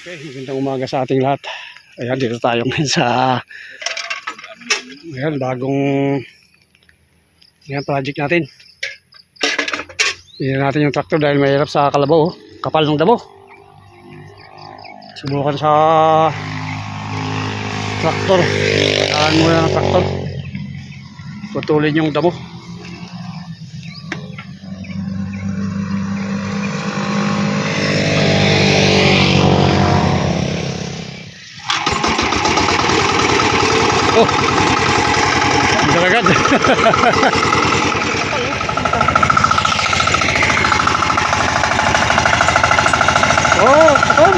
Okay, magandang umaga sa ating lahat. Ayan, dito tayo ngayon sa ayan, bagong ayan, project natin. Hindi natin yung tractor dahil mahirap sa kalabaw. oh. Kapal ng damo. Subukan sa traktor. Saan muna ng traktor. Putulin yung damo. Oh! Ang agad. oh, kapal.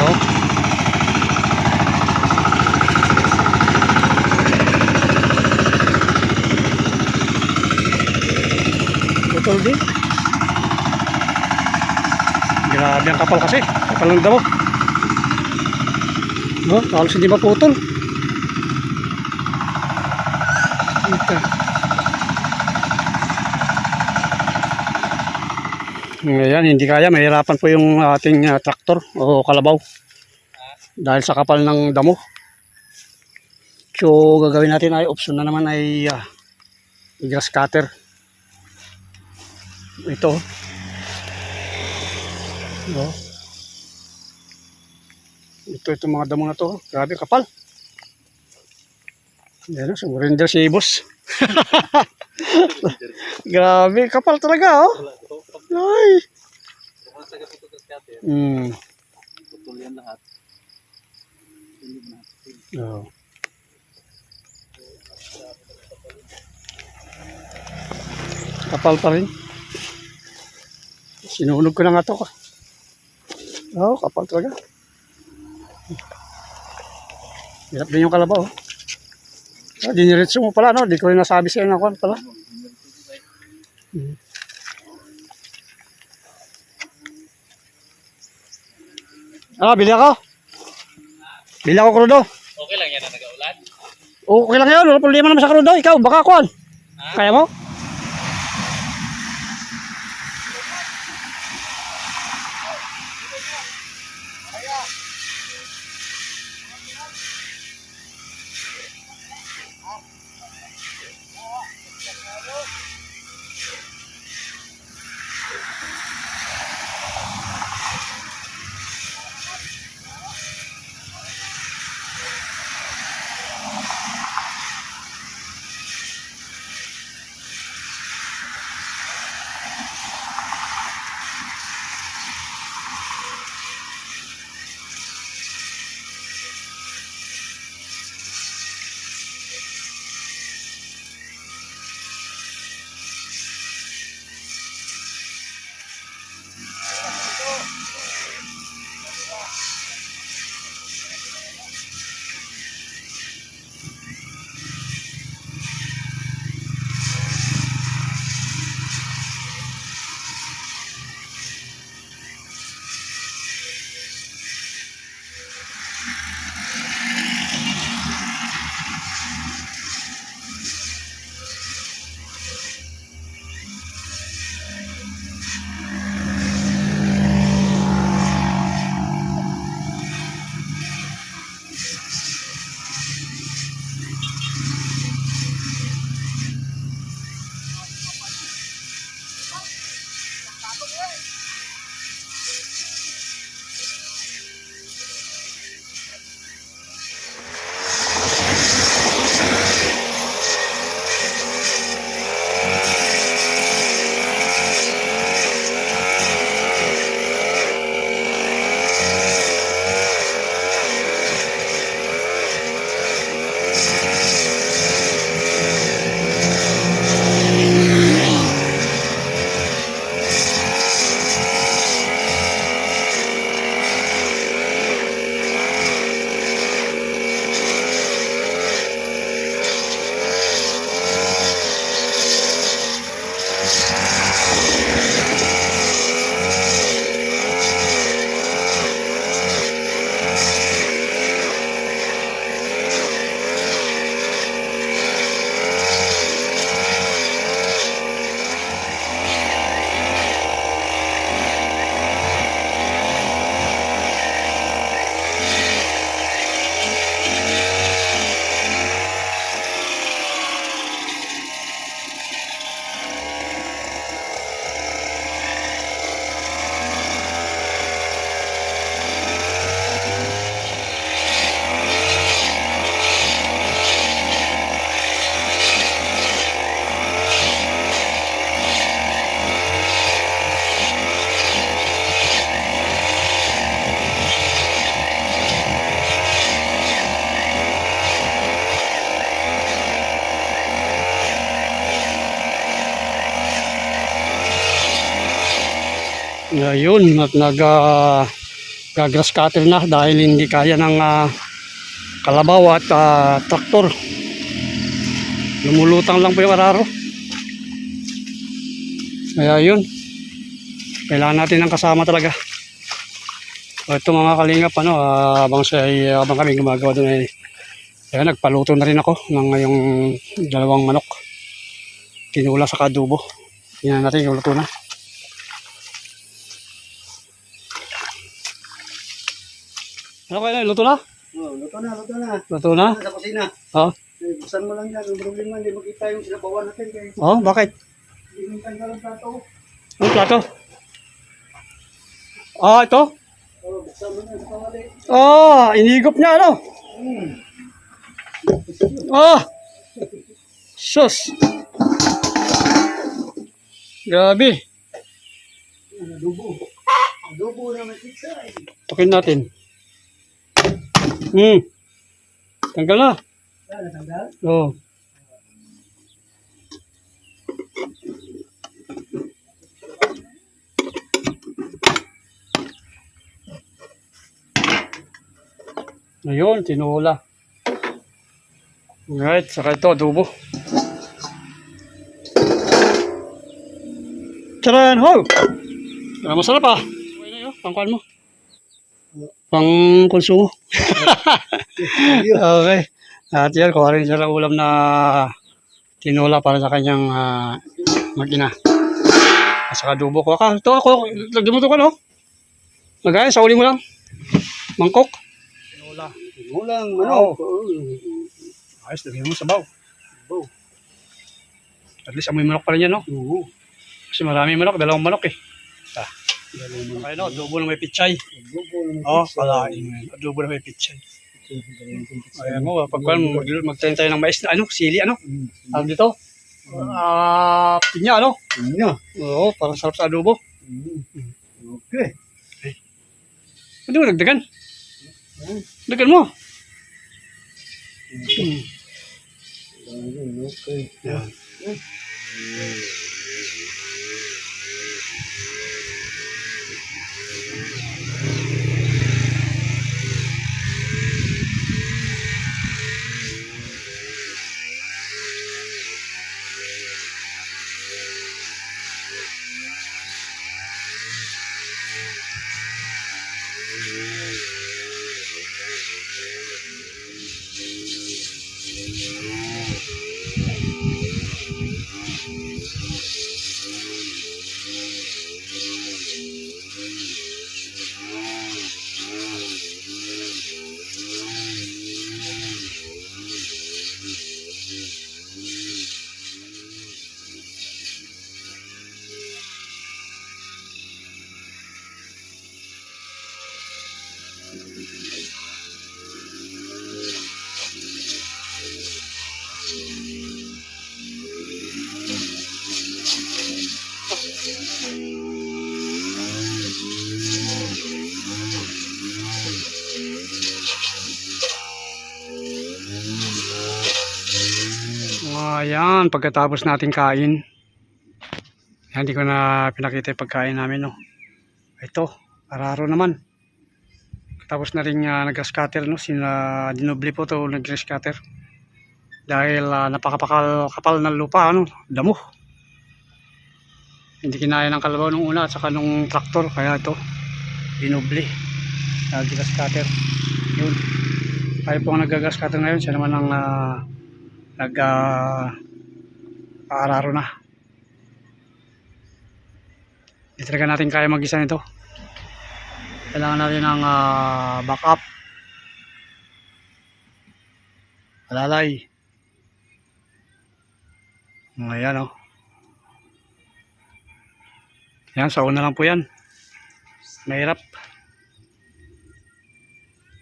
Oh. Putol din. Grabe ang kapal kasi. Kapal ng damo. No, halos hindi maputol. Ito. Ngayon, hindi kaya. Mahirapan po yung ating ah, traktor o kalabaw. Dahil sa kapal ng damo. So, gagawin natin ay option na naman ay ah, grass cutter. Ito. No. Ito, itong mga damo na to. Grabe, kapal. Yan, sumurinder si boss. Grabe, kapal talaga, oh. Ay. Hmm. Putol yan lahat. Oh. Kapal pa rin. Sinunog ko na nga to. Oh, kapal talaga. Hirap din yung kalabaw. Oh. Ah, diniretso mo pala, no? Di ko rin nasabi sa'yo na kwan pala. Hmm. Ah, bili ako. Bili ako krudo. Okay lang yan na nag-aulan. Okay lang yun, wala problema naman sa krudo. Ikaw, baka kwan. Kaya mo? Ngayon, at nag uh, gagrass cutter na dahil hindi kaya ng ah, kalabaw at ah, traktor. Lumulutang lang po yung araro. Kaya yun. Kailangan natin ng kasama talaga. O, ito mga kalingap, ano, ah, habang siya ay, habang kami gumagawa doon ay, kaya nagpaluto na rin ako ng ngayong dalawang manok. Tinula sa kadubo. Tingnan natin yung luto na. Ano kaya luto na? Oh, luto na, luto na. Luto na? Sa kusina. Oh, Eh, buksan mo lang yan. Ang problema, hindi makita yung sinabawan natin. Kaya oh, bakit? hindi mo tanggal ang plato. Ano plato? Ah, ito? Oh, buksan mo na sa pawali. Ah, inigop niya, ano? Hmm. Ah! Sus! Grabe. Adobo. Adobo na may pizza. eh. Tukin natin. Hmm. Tanggal na. Ah, natanggal? Oo. Ayun, tinula. Right, saka ito, adobo. Charan, ho! Ah, masarap ah. Pangkuhan mo. Pang konsumo. okay. At yan, kuha rin siya ng ulam na tinula para sa kanyang uh, mag-ina. At saka adobo ko. Aka, ito ako, lagyan mo ito ka no? Magaya, sa uli mo lang. Mangkok. Tinula. Ulang, Ano? Oh. Ayos, lagyan mo sa baw. Baw. At least amoy manok pa rin yan, no? Oo. Kasi maraming manok, dalawang manok eh. Ah. Okay, no? Adobo na may pichay. Oo, oh, kalain mo yan. Adobo na may pichay. Ayan mo, pagkuhan mo, mag magtayin tayo ng mais na ano, sili, ano? Hmm. Tawag dito? Ah, pinya, ano? Ano? Oo, parang sarap sa adobo. Hmm. Okay. Hindi mo nagdagan. Dagan mo. Ayan, pagkatapos natin kain. Yan, Hindi ko na pinakita yung pagkain namin, no. Ito, araro naman. Tapos na rin uh, nag-grass cutter, no. Sina, dinoble po to nag-grass cutter. Dahil uh, napakapakal kapal ng lupa, ano, damo. Hindi kinaya ng kalabaw nung una at saka nung traktor, kaya ito, dinoble. Nag-grass cutter. Yun. Tayo po ang nag-grass cutter ngayon, siya naman ang uh, nag uh, aararo na. Hindi talaga natin kaya mag-isa nito. Kailangan natin ng uh, backup. Alalay. Ayan o. Oh. Yan, sa una lang po yan. Mahirap.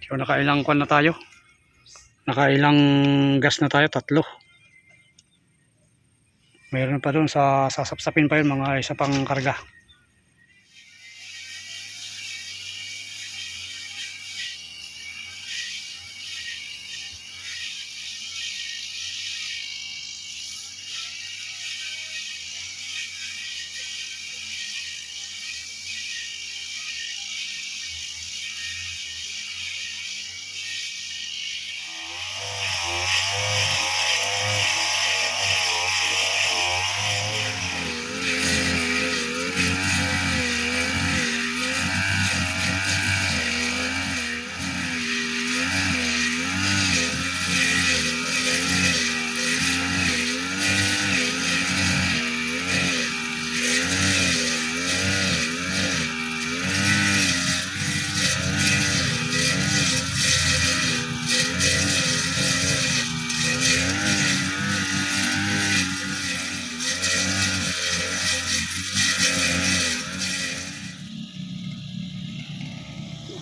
So, nakailang kwan na tayo. Nakailang gas na tayo, tatlo. Mayroon pa doon sa sasapsapin pa yun, mga isa pang karga.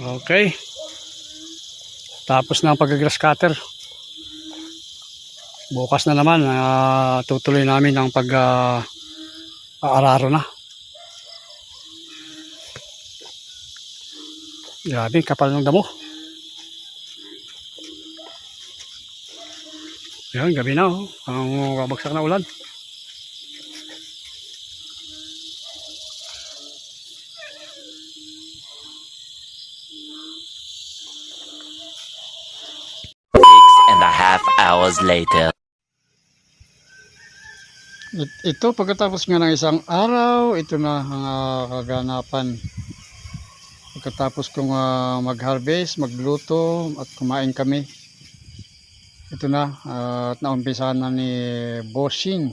Okay. Tapos na ang pag-grass cutter. Bukas na naman, ah, tutuloy namin ang pag ah, aararo na. Grabe, kapal ng damo. Yan, gabi na oh. Ang babagsak na ulan. Half hours later. It- Ito pagkatapos nga ng isang araw, ito na ang ah, kaganapan. Pagkatapos kong ah, mag-harvest, magluto at kumain kami. Ito na ah, at naumpisahan na ni Bossing.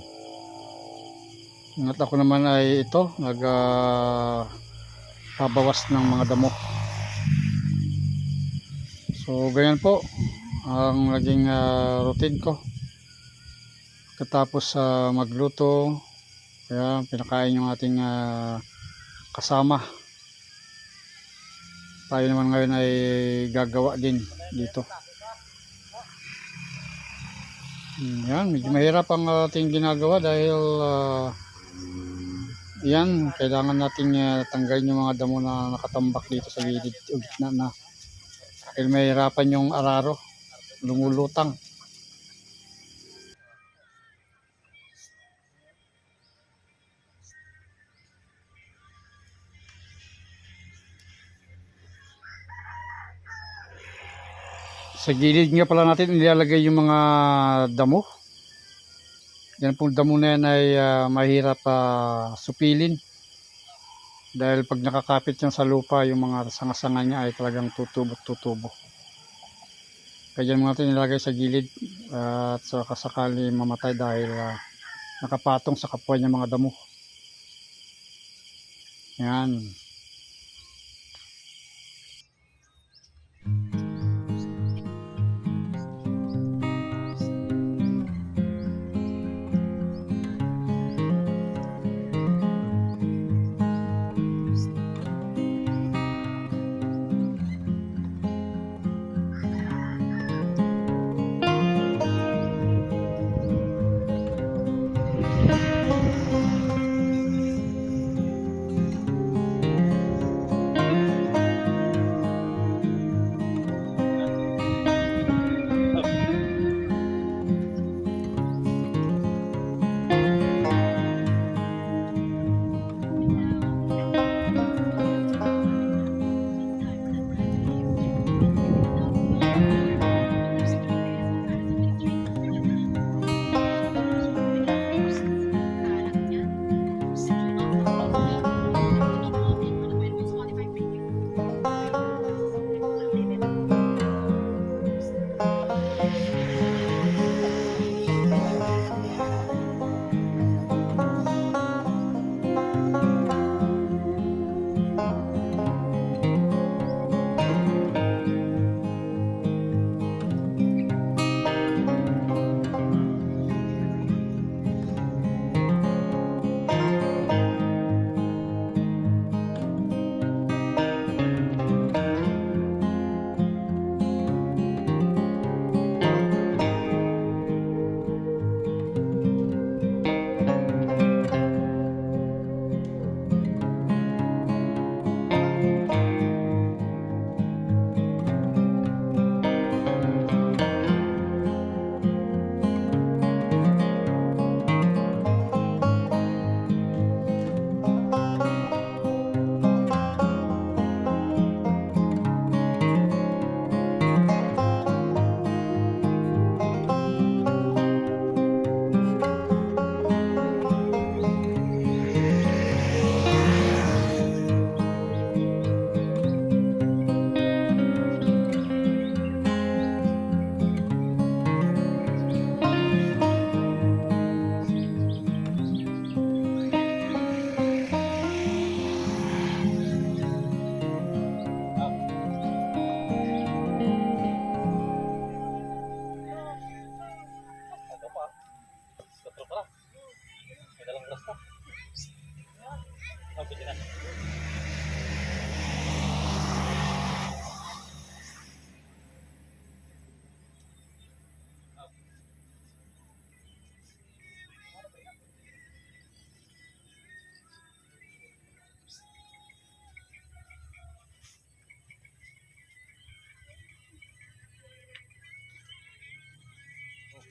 At ako naman ay ito, nag ah, pabawas ng mga damo. So ganyan po ang naging ah, routine ko. Katapos sa magluto, kaya pinakain yung ating ah, kasama. Tayo naman ngayon ay gagawa din dito. Hmm, Yan, medyo mahirap ang ating ginagawa dahil ah, yan, kailangan nating ah, tanggalin yung mga damo na nakatambak dito sa gilid o na. Dahil mahirapan yung araro, lumulutang. Sa gilid nga pala natin nilalagay yung mga damo. Yan pong damo na yan ay ah, mahirap pa supilin. Dahil pag nakakapit yan sa lupa, yung mga sanga-sanga niya ay talagang tutubo-tutubo. Kaya natin nilalagay sa gilid ah, at sa kasakali mamatay dahil ah, nakapatong sa kapwa niya mga damo. Yan.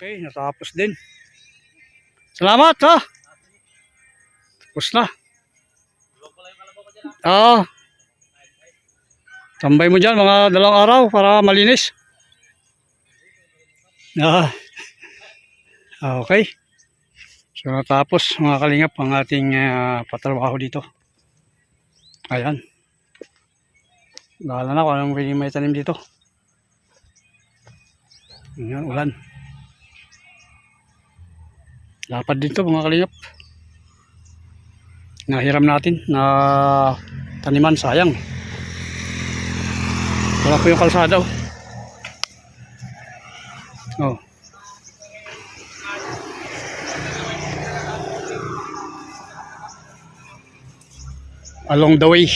Okay, natapos din. Salamat ha. Tapos na. Oo. Tambay mo dyan mga dalawang araw para malinis. Ah. Ah, okay. So natapos mga kalingap ang ating ah, patrabaho dito. Ayan. Bahala na kung anong pwede may tanim dito. Ayan, ulan. Lapad dito mga kalingap. Nahiram natin na taniman sayang. Wala po yung kalsada oh. Oh. Along the way.